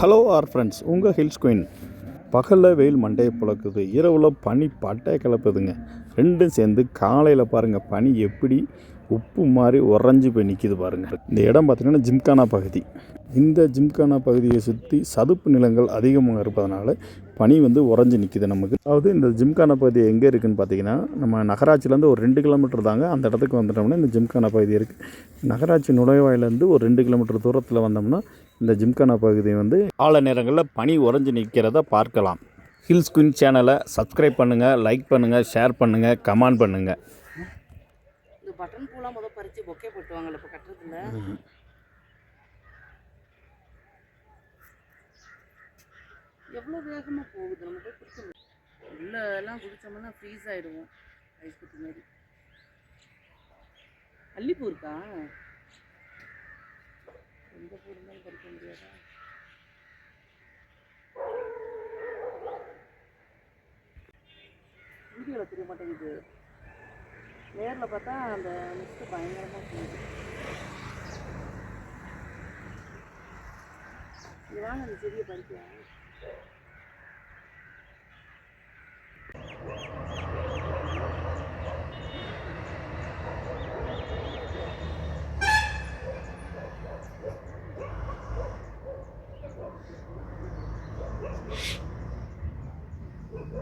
Hello our friends உங்கள் hills queen பகலில் வெயில் மண்டையை புழக்குது. இரவில் பனி பட்டையை கிளப்புதுங்க. ரெண்டும் சேர்ந்து காலையில் பாருங்கள் பனி எப்படி உப்பு மாதிரி உறைஞ்சி போய் நிற்கிது பாருங்கள் இந்த இடம் பார்த்திங்கன்னா ஜிம்கானா பகுதி. இந்த ஜிம்கானா பகுதியை சுற்றி சதுப்பு நிலங்கள் அதிகமாக இருப்பதனால பனி வந்து உறைஞ்சி நிற்கிது நமக்கு. அதாவது இந்த ஜிம்கானா பகுதி எங்கே இருக்குதுன்னு பார்த்தீங்கன்னா நம்ம நகராட்சியிலேருந்து ஒரு ரெண்டு கிலோமீட்டர் தாங்க அந்த இடத்துக்கு வந்துட்டோம்னா இந்த ஜிம்கானா பகுதி இருக்குது நகராட்சி நுழைவாயிலேருந்து ஒரு ரெண்டு கிலோமீட்டர் தூரத்தில் வந்தோம்னா இந்த ஜிம்கானா பகுதி வந்து கால நேரங்களில் பனி உறைஞ்சி நிற்கிறத பார்க்கலாம். ஹில்ஸ் குயின் சேனலை சப்ஸ்கிரைப் பண்ணுங்கள் லைக் பண்ணுங்கள் ஷேர் பண்ணுங்கள் கமெண்ட் பண்ணுங்கள் இந்த பட்டன் பூலாம் முத பறித்து பொக்கே போட்டுவாங்க இப்போ கட்டுறதுல. எவ்வளோ வேகமாக போகுது? நம்ம போய் பிடிக்க உள்ள எல்லாம் குடித்தோம்னா ஃப்ரீஸ் ஆகிடுவோம் ஐஸ் கட்டி மாதிரி. அல்லிப்பூ இருக்கா? எந்த பூ இருந்தாலும் பறிக்க முடியாதா வீடியோவில் தெரிய மாட்டேங்குது. நேரில் பார்த்தா அந்த மிஸ்ட்டு பயங்கரமாக போகுது இது வாங்க அந்த செடியை படிக்கிறேன்